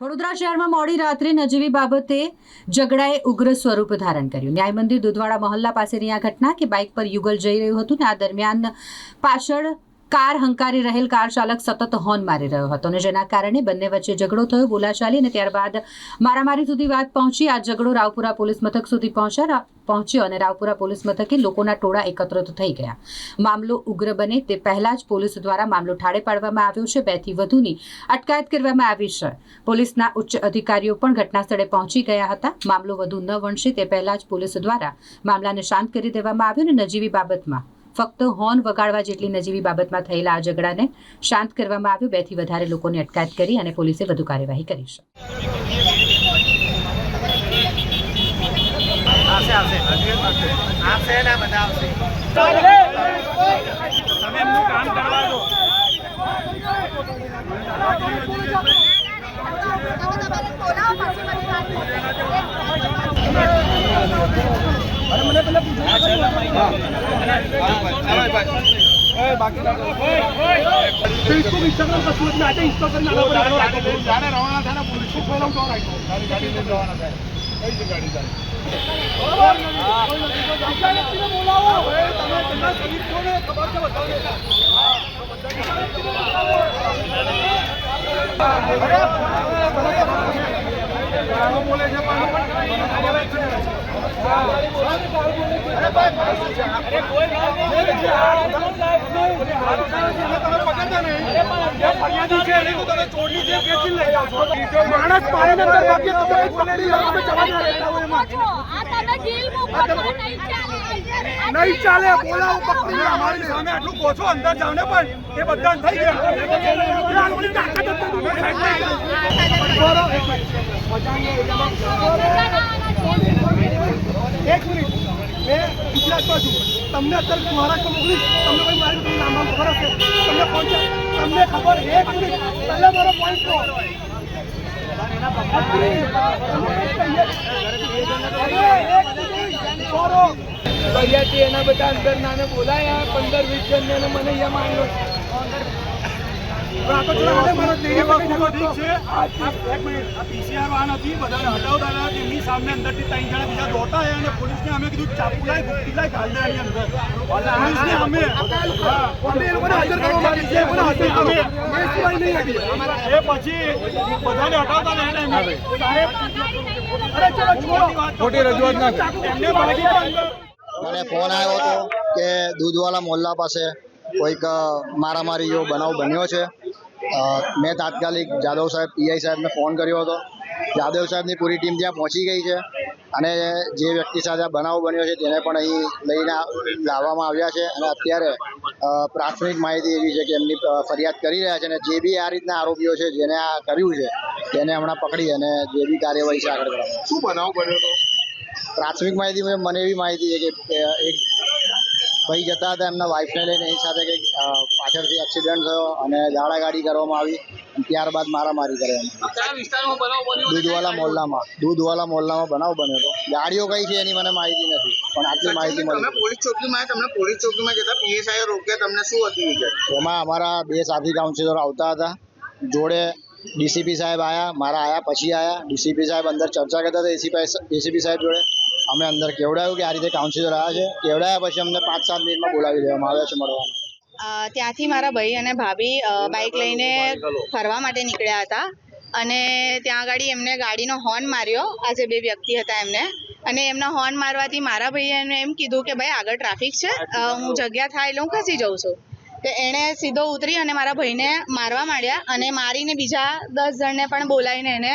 વડોદરા શહેરમાં મોડી રાત્રે નજીવી બાબતે ઝઘડાએ ઉગ્ર સ્વરૂપ ધારણ કર્યું. ન્યાય મંદિર દુધવાડા મહોલ્લા પાસેની આ ઘટના કે બાઇક પર યુગલ જઈ રહ્યું હતું ને આ દરમિયાન પાછળ કાર હંકારી રહેલ કાર ચાલક સતત હોર્ન મારી રહ્યો હતો અને જેના કારણે બંને વચ્ચે ઝઘડો થયો. બોલાચાલી અને ત્યારબાદ મારામારી સુધી વાત પહોંચી. આ ઝઘડો રાવપુરા પોલીસ મથક સુધી પહોંચ્યા. પહોંચ્યો અને રાવપુરા પોલીસ મથકે લોકોના ટોળા એકત્રિત થઈ ગયા. મામલો ઉગ્ર બને તે પહેલા જ પોલીસ દ્વારા મામલો ઠાળે પાડવામાં આવ્યો છે. બેથી વધુની અટકાયત કરવામાં આવી છે. પોલીસના ઉચ્ચ અધિકારીઓ પણ ઘટના સ્થળે પહોંચી ગયા હતા. મામલો વધુ ન વણશે તે પહેલા જ પોલીસ દ્વારા મામલાને શાંત કરી દેવામાં આવ્યો અને નજીવી બાબતમાં ફક્ત હોર્ન વગાડવા જેટલી નજીવી બાબતમાં થયેલા આ ઝઘડાને શાંત કરવામાં આવ્યો બેથી વધારે લોકોની અટકાયત કરી અને પોલીસે વધુ કાર્યવાહી કરી છે આવશે મને પેલા પૂછો બધા આવશે તમે એમનું કામ કરવા માણસ પાણી અંદર બાકી તમે જવા ના રહેતા હોય આ નહીં ચાલે. નહીં ચાલે બોલાવો પકડી અમારી સામે આટલું કોછો અંદર જાવ ને પણ એ બધા થઈ ગયા. એક મિનિટ. મેં ગુજરાતમાં છું. તમને અત્યારે મહારાષ્ટ્ર મોકલીશ. તમને કોઈ મારી નામ ખબર હશે. તમને પહોંચે. તમને ખબર એક મિનિટ. પહેલા મારો પોઈન્ટ કહો ફરિયાદી એના બધા અંદર નાને બોલાયા પંદર વીસ જણને મને અહીંયા માન્યો ખોટી રજૂઆત ના મને ફોન આવ્યો હતો કે દૂધવાલા મોહલ્લા પાસે કોઈક મારામારીઓ બનાવ બન્યો છે. મેં તાત્કાલિક જાદવ સાહેબ પીઆઈ સાહેબને ફોન કર્યો હતો. જાદવ સાહેબની પૂરી ટીમ ત્યાં પહોંચી ગઈ છે અને જે વ્યક્તિ સાથે આ બનાવ બન્યો છે તેને પણ અહીં લઈને લાવવામાં આવ્યા છે અને અત્યારે પ્રાથમિક માહિતી એવી છે કે એમની ફરિયાદ કરી રહ્યા છે અને જે બી આ રીતના આરોપીઓ છે જેને આ કર્યું છે તેને હમણાં પકડી અને જે બી કાર્યવાહી છે આગળ કરવામાં શું બનાવ બન્યો હતો? પ્રાથમિક માહિતી મને એવી માહિતી છે કે એક ભાઈ જતા હતા એમના વાઈફને લઈને એની સાથે કંઈક પાછળથી એક્સિડન્ટ થયો અને દાડાગાડી કરવામાં આવી અને ત્યારબાદ મારામારી કરવામાં દૂધવાલા મોહલ્લામાં દૂધવાલા મોહલ્લામાં બનાવ બન્યો હતો. ગાડીઓ કઈ છે એની મને માહિતી નથી પણ આટલી માહિતી મળી પોલીસ ચોકીમાં તમને પોલીસ ચોકીમાં જતા પીએસઆઈ રોક્યા તમને શું હતી એમાં અમારા બે સાથી કાઉન્સિલર આવતા હતા. જોડે ડીસીપી સાહેબ આવ્યા મારા આવ્યા પછી આવ્યા ડીસીપી સાહેબ અંદર ચર્ચા કરતા હતા એસીપી એસીપી સાહેબ જોડે. અમે અંદર કેવડાયું કે આ રીતે કાઉન્સિલર આવ્યા છે? કેવડાયા પછી અમને પાંચ સાત મિનિટમાં બોલાવી દેવામાં આવ્યા છે, મળવા ત્યાંથી મારા ભાઈ અને ભાભી બાઇક લઈને ફરવા માટે નીકળ્યા હતા. અને ત્યાં આગળ એમને ગાડીનો હોર્ન માર્યો. આ જે બે વ્યક્તિ હતા એમને. અને એમના હોર્ન મારવાથી મારા ભાઈએ એમ કીધું કે ભાઈ આગળ ટ્રાફિક છે. હું જગ્યા થાય એટલે હું ખસી જાઉં છું. તો એણે સીધો ઉતરી અને મારા ભાઈને મારવા માંડ્યા અને મારીને બીજા દસ જણને પણ બોલાવીને એને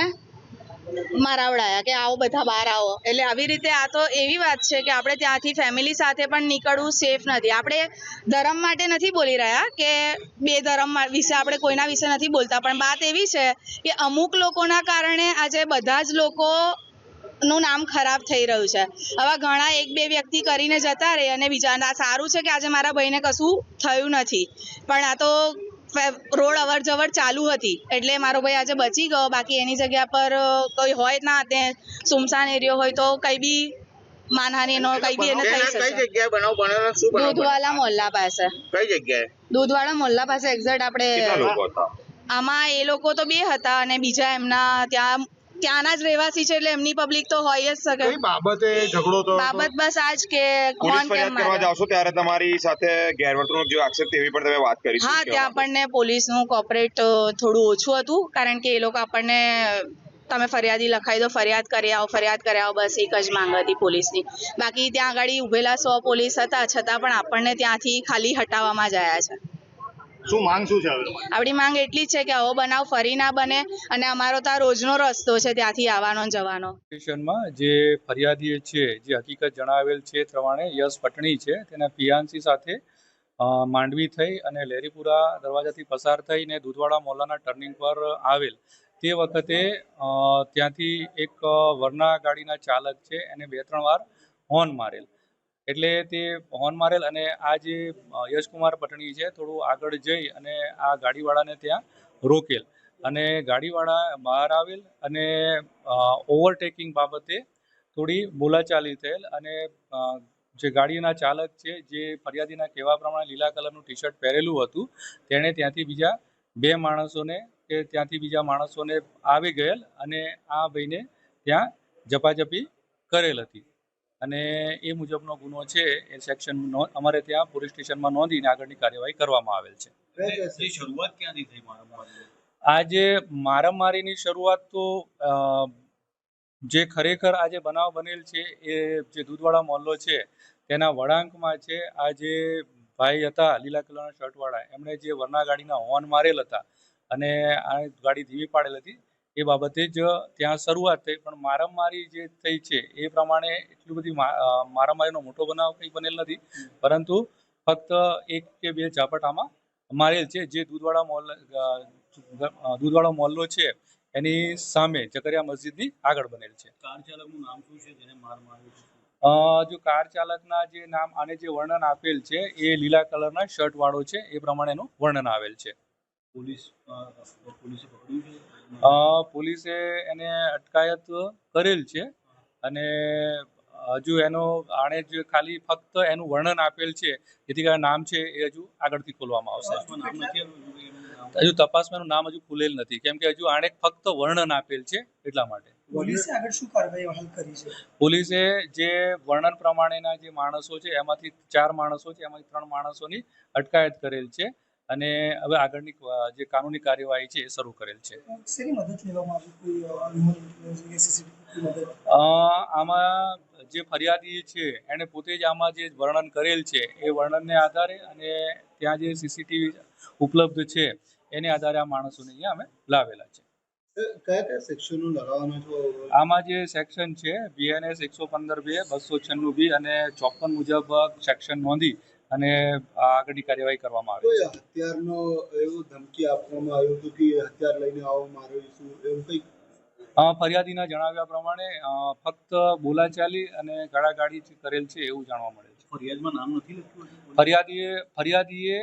મારાવડાયા કે આવો બધા બહાર આવો. એટલે આવી રીતે આ તો એવી વાત છે કે આપણે ત્યાંથી ફેમિલી સાથે પણ નીકળવું સેફ નથી. આપણે ધર્મ માટે નથી બોલી રહ્યા કે બે ધર્મ વિશે આપણે કોઈના વિશે નથી બોલતા. પણ વાત એવી છે કે અમુક લોકોના કારણે આજે બધા જ લોકો નું નામ ખરાબ થઈ રહ્યું છે. હવે ઘણા એક બે વ્યક્તિ કરીને જતા રહે અને બીજાના સારું છે કે આજે મારા ભાઈને કશું થયું નથી. પણ આ તો રોડ અવર જવર ચાલુ હતી. એટલે મારો ભાઈ આજે બચી ગયો. બાકી એની જગ્યા પર કોઈ હોય ના તે સુમસાન એરિયો હોય તો કઈ બી માનહાની નો કઈ બી એને થઈ કઈ શકે. જગ્યાએ બનાવ બનેલો શું બનાવ? દૂધવાલા મોહલ્લા પાસે. કઈ જગ્યાએ? દૂધવાળા મોહલ્લા પાસે એક્ઝેક્ટ આપણે આમાં એ લોકો તો બે હતા અને બીજા એમના ત્યાં ત્યાંના જ રહેવાસી છે એટલે એમની પબ્લિક તો હોય જ શકે કઈ બાબતે ઝઘડો તો બાબત બસ આજ કે પોલીસ કોણ કેમ ફરિયાદ કરવા મારે જાવશો ત્યારે તમારી સાથે ગેરવર્તણૂક જો આક્ષેપ તેવી પણ તમે વાત કરી હા ત્યાં આપણને પોલીસનું કોપરેટ થોડું ઓછું હતું. કારણ કે એ લોકો આપણને તમે ફરિયાદી લખાઈ દો ફરિયાદ કરી આવો ફરિયાદ કરી આવો બસ એક જ માંગ હતી પોલીસની. બાકી ત્યાં આગળ ઊભેલા સો પોલીસ હતા છતાં પણ આપણને ત્યાંથી ખાલી હટાવવામાં જ આવ્યા છે. શું માંગ શું છે હવે આપણી માંગ એટલી જ છે કે આવો બનાવ ફરી ના બને અને અમારો તો આ રોજનો રસ્તો છે ત્યાંથી આવવાનો જવાનો. સ્ટેશનમાં જે ફરિયાદી છે જે હકીકત જણાવેલ છે પ્રમાણે યશ પટણી છે તેના પિયાંસી સાથે માંડવી થઈ અને લેરીપુરા દરવાજાથી પસાર થઈને દૂધવાડા મોલાના ટર્નિંગ પર આવેલ. તે વખતે ત્યાંથી એક વરના ગાડીના ચાલક છે એને બે ત્રણ વાર હોર્ન મારેલ. એટલે તે હોર્ન મારેલ અને આ જે યશકુમાર પટણી છે, થોડું આગળ જઈ અને આ ગાડીવાળાને ત્યાં રોકેલ. અને ગાડીવાળા બહાર આવેલ અને ઓવરટેકિંગ બાબતે થોડી બોલાચાલી થયેલ અને જે ગાડીના ચાલક છે, જે ફરિયાદીના કહેવા પ્રમાણે લીલા કલરનું ટી શર્ટ પહેરેલું હતું, તેણે ત્યાંથી બીજા બે માણસોને કે ત્યાંથી બીજા માણસોને આવી ગયેલ અને આ ભાઈને ત્યાં ઝપાઝપી કરેલ હતી. અને એ મુજબનો ગુનો છે એ સેક્શન અમારે ત્યાં પોલીસ સ્ટેશનમાં નોંધીને આગળની કાર્યવાહી કરવામાં આવેલ છે. શરૂઆત ક્યાંથી આજે મારામારીની શરૂઆત તો જે ખરેખર આજે બનાવ બનેલ છે એ જે દૂધવાળા મોહલ્લો છે તેના વળાંકમાં છે આ જે ભાઈ હતા લીલા કલરના શર્ટવાળા એમણે જે વરના ગાડીના હોર્ન મારેલ હતા અને આ ગાડી ધીમી પાડેલ હતી એ બાબતે જ ત્યાં શરૂઆત થઈ. પણ મારામારી જે થઈ છે એ પ્રમાણે એટલી બધી મારામારીનો મોટો બનાવ કંઈ બનેલ નથી. પરંતુ ફક્ત એક કે બે ઝાપટામાં મારેલ છે જે દૂધવાડા મોલ દૂધવાળો મોહલ્લો છે એની સામે જકરિયા મસ્જિદની આગળ બનેલ છે. કાર ચાલકનું નામ શું છે જેને માર માર્યો જો કાર ચાલકના જે નામ આને જે વર્ણન આપેલ છે એ લીલા કલરના શર્ટ વાળો છે એ પ્રમાણેનું વર્ણન આવેલ છે. પોલીસ પોલીસે પોલીસે એને અટકાયત કરેલ છે અને હજુ એનો આણે જે ખાલી ફક્ત એનું વર્ણન આપેલ છે. જેથી કરીને નામ છે એ હજુ આગળથી ખોલવામાં આવશે. હજુ તપાસમાં એનું નામ હજુ ખુલેલ નથી. કેમ કે હજુ આણે ફક્ત વર્ણન આપેલ છે એટલા માટે. પોલીસે આગળ શું કાર્યવાહી હાલ કરી છે? પોલીસે જે વર્ણન પ્રમાણેના જે માણસો છે એમાંથી ચાર માણસો છે એમાંથી ત્રણ માણસોની અટકાયત કરેલ છે. અને હવે આગળની જે કાનૂની કાર્યવાહી છે એ શરૂ કરેલ છે. આમાં જે ફરિયાદી છે એણે પોતે જ આમાં જે વર્ણન કરેલ છે એ વર્ણનને આધારે અને ત્યાં જે સીસીટીવી ઉપલબ્ધ છે એને આધારે આ માણસોને અહીંયા અમે લાવેલા છે. કયા કયા સેક્શનો લગાવવાના છો? આમાં જે સેક્શન છે બીએનએસ એકસો પંદર બે બસો છન્નું બી અને ચોપન મુજબ સેક્શન નોંધી અને આ આગળની કાર્યવાહી કરવામાં આવે હથિયારનો એવો ધમકી આપવામાં આવ્યું હતું કે હથિયાર લઈને આવો મારીશું એવું કંઈક? ફરિયાદીના જણાવ્યા પ્રમાણે ફક્ત બોલાચાલી અને ગાળાગાળી કરેલ છે એવું જાણવા મળે છે. ફરિયાદમાં નામ નથી લખ્યું ફરિયાદીએ ફરિયાદીએ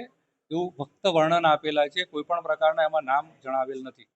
એવું ફક્ત વર્ણન આપેલા છે કોઈ પણ પ્રકારના એમાં નામ જણાવેલ નથી.